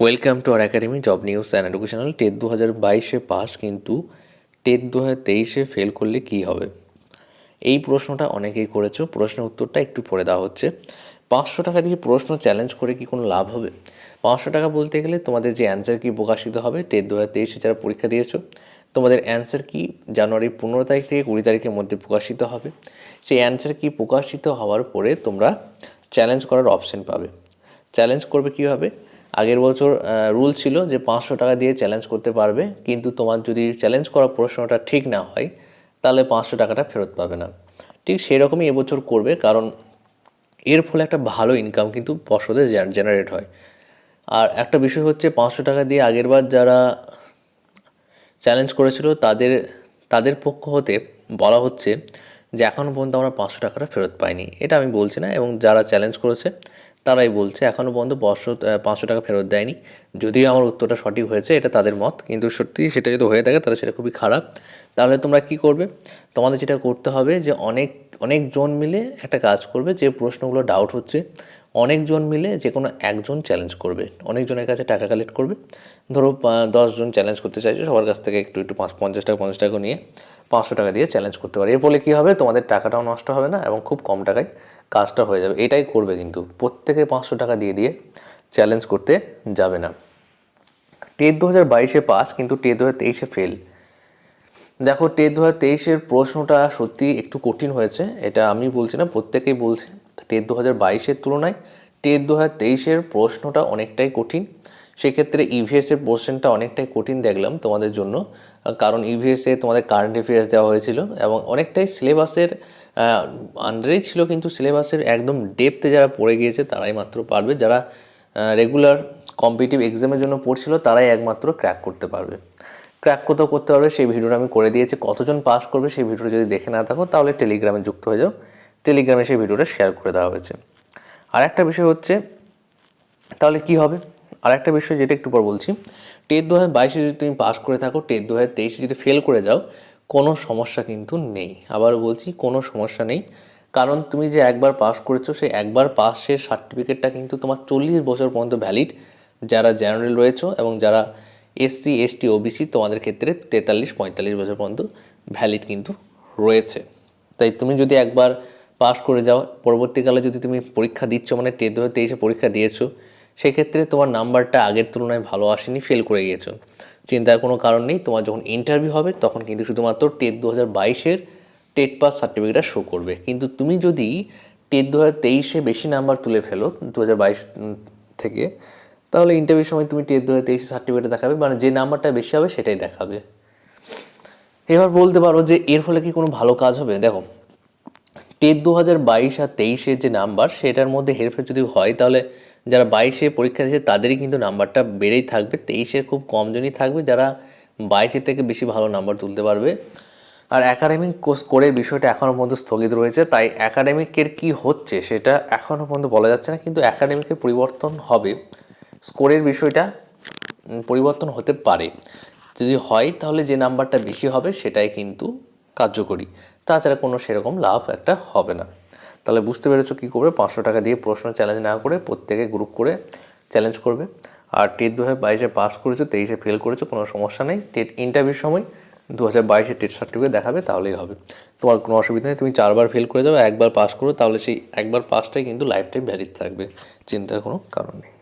Welcome to our academy job news and educational TET দু হাজার বাইশে পাস কিন্তু টেট দু হাজার তেইশে ফেল করলে কী হবে? এই প্রশ্নটা অনেকেই করেছ। প্রশ্নের উত্তরটা একটু পড়ে দেওয়া হচ্ছে। পাঁচশো টাকা দিয়ে প্রশ্ন চ্যালেঞ্জ করে কি কোনো লাভ হবে? পাঁচশো টাকা বলতে গেলে তোমাদের যে অ্যান্সার কি প্রকাশিত হবে? টেট দু হাজার তেইশে যারা পরীক্ষা দিয়েছ, তোমাদের অ্যান্সার কি জানুয়ারি পনেরো তারিখ থেকে কুড়ি তারিখের মধ্যে প্রকাশিত হবে? সেই অ্যান্সার কি প্রকাশিত হওয়ার পরে তোমরা চ্যালেঞ্জ করার অপশন পাবে। চ্যালেঞ্জ করবে কীভাবে? আগের বছর রুল ছিল যে পাঁচশো টাকা দিয়ে চ্যালেঞ্জ করতে পারবে, কিন্তু তোমার যদি চ্যালেঞ্জ করা প্রশ্নটা ঠিক না হয়, তাহলে পাঁচশো টাকাটা ফেরত পাবে না। ঠিক সেরকমই এবছর করবে, কারণ এর ফলে একটা ভালো ইনকাম কিন্তু পর্ষদে জেনারেট হয়। আর একটা বিষয় হচ্ছে পাঁচশো টাকা দিয়ে আগেরবার যারা চ্যালেঞ্জ করেছিল, তাদের তাদের পক্ষ হতে বলা হচ্ছে যে এখনও পর্যন্ত আমরা পাঁচশো টাকাটা ফেরত পাইনি। এটা আমি বলছি না, এবং যারা চ্যালেঞ্জ করেছে তারাই বলছে এখনও পর্যন্ত পাঁচশো পাঁচশো টাকা ফেরত দেয়নি। যদিও আমার উত্তরটা সঠিক হয়েছে, এটা তাদের মত, কিন্তু সত্যি সেটা যদি হয়ে থাকে, তাহলে সেটা খুবই খারাপ। তাহলে তোমরা কি করবে? তোমাদের যেটা করতে হবে যে, অনেক, অনেকজন মিলে একটা কাজ করবে, যে প্রশ্নগুলো ডাউট হচ্ছে, অনেকজন মিলে যে কোনো একজন চ্যালেঞ্জ করবে, অনেকজনের কাছে টাকা কালেক্ট করবে। ধরো দশজন চ্যালেঞ্জ করতে চাইছো, সবার কাছ থেকে একটু একটু পাঁচ, পঞ্চাশ টাকা পঞ্চাশ টাকা নিয়ে পাঁচশো টাকা দিয়ে চ্যালেঞ্জ করতে পারে। এর ফলে কী হবে? তোমাদের টাকাটাও নষ্ট হবে না, এবং খুব কম টাকায় কাজটা হয়ে যাবে, এটাই করবে কিন্তু। প্রত্যেকে পাঁচশো টাকা দিয়ে দিয়ে চ্যালেঞ্জ করতে যাবে না। টেট দু হাজার বাইশে পাস, কিন্তু টেট দু হাজার তেইশে ফেল দেখো, টেট দু হাজার তেইশের প্রশ্নটা সত্যি একটু কঠিন হয়েছে, এটা আমি বলছি না, প্রত্যেকেই বলছে। টেট দু হাজার বাইশের তুলনায় টেট দু হাজার তেইশের প্রশ্নটা অনেকটাই কঠিন। সেক্ষেত্রে ইভিএসের পোর্শনটা অনেকটাই কঠিন দেখলাম তোমাদের জন্য কারণ ইভিএসে তোমাদের কারেন্ট অ্যাফেয়ার্স দেওয়া হয়েছিল এবং অনেকটাই সিলেবাসের আন্ডারেই ছিল কিন্তু সিলেবাসের একদম ডেপতে যারা পড়ে গিয়েছে তারাই মাত্র পারবে, যারা রেগুলার কম্পিটিভ এক্সামের জন্য পড়ছিল তারাই একমাত্র ক্র্যাক করতে পারবে। ক্র্যাক কোথাও করতে পারবে সেই ভিডিওটা আমি করে দিয়েছি, কতজন পাস করবে সেই ভিডিওটা যদি দেখে না থাকো তাহলে টেলিগ্রামে যুক্ত হয়ে যাও টেলিগ্রামে সেই ভিডিওটা শেয়ার করে দেওয়া হয়েছে। আর একটা বিষয় হচ্ছে, তাহলে কি হবে? আর একটা বিষয় যেটা একটু পর বলছি। টেট দু হাজার বাইশে যদি তুমি পাস করে থাকো, টেট দু হাজার তেইশে যদি ফেল করে যাও, কোনো সমস্যা কিন্তু নেই। আবার বলছি, কোনো সমস্যা নেই। কারণ তুমি যে একবার পাস করেছ, সেই একবার পাসের সার্টিফিকেটটা কিন্তু তোমার চল্লিশ বছর পর্যন্ত ভ্যালিড যারা জেনারেল রয়েছে এবং যারা এসসি এসটি ওবিসি তোমাদের ক্ষেত্রে তেতাল্লিশ, পঁয়তাল্লিশ বছর পর্যন্ত ভ্যালিড কিন্তু রয়েছে। তাই তুমি যদি একবার পাস করে যাও, পরবর্তীকালে যদি তুমি পরীক্ষা দিচ্ছ মানে টেট দু হাজার তেইশে পরীক্ষা দিয়েছ সেক্ষেত্রে তোমার নাম্বারটা আগের তুলনায় ভালো আসেনি ফেল করে গিয়েছো। চিন্তার কোনো কারণ নেই, তোমার যখন ইন্টারভিউ হবে তখন কিন্তু শুধুমাত্র টেট দু হাজার বাইশের টেট পাস সার্টিফিকেটটা শো করবে। কিন্তু তুমি যদি টেট দু হাজার তেইশে বেশি নাম্বার তুলে ফেলো দু হাজার বাইশ থেকে, তাহলে ইন্টারভিউর সময় তুমি টেট দু হাজার তেইশে সার্টিফিকেট দেখাবে মানে যে নাম্বারটা বেশি হবে সেটাই দেখাবে। এবার বলতে পারো যে এর ফলে কি কোনো ভালো কাজ হবে? দেখো, টেট দু হাজার বাইশ আর তেইশের যে নাম্বার, সেটার মধ্যে হেরফের যদি হয়, তাহলে যারা বাইশে পরীক্ষা দিয়েছে, তাদেরই কিন্তু নাম্বারটা বেড়েই থাকবে। তেইশের খুব কমজনই থাকবে যারা বাইশের থেকে বেশি ভালো নাম্বার তুলতে পারবে। আর অ্যাকাডেমিক একাডেমিক স্কোরের বিষয়টা এখনও পর্যন্ত স্থগিত রয়েছে, তাই অ্যাকাডেমিকের কি হচ্ছে সেটা এখনও পর্যন্ত বলা যাচ্ছে না, কিন্তু একাডেমিকের পরিবর্তন হবে। স্কোরের বিষয়টা পরিবর্তন হতে পারে। যদি হয়, তাহলে যে নাম্বারটা বেশি হবে সেটাই কিন্তু কার্যকরী। তাছাড়া কোনো সেরকম লাভ একটা হবে না। তাহলে বুঝতে পেরেছ কী করবে? পাঁচশো টাকা দিয়ে প্রশ্ন চ্যালেঞ্জ না করে প্রত্যেকে গ্রুপ করে চ্যালেঞ্জ করবে। আর টেট দু হাজার বাইশে পাস করেছ, তেইশে ফেল করেছ, কোনো সমস্যা নেই। টেট ইন্টারভিউর সময় দু হাজার বাইশে টেট সার্টিফিকেট দেখাবে, তাহলেই হবে। তোমার কোনো অসুবিধা নেই, তুমি চারবার ফেল করে যাবে, একবার পাস করো তাহলে সেই একবার পাসটাই কিন্তু লাইফটাই ভ্যালিড থাকবে। চিন্তার কোনো কারণ নেই।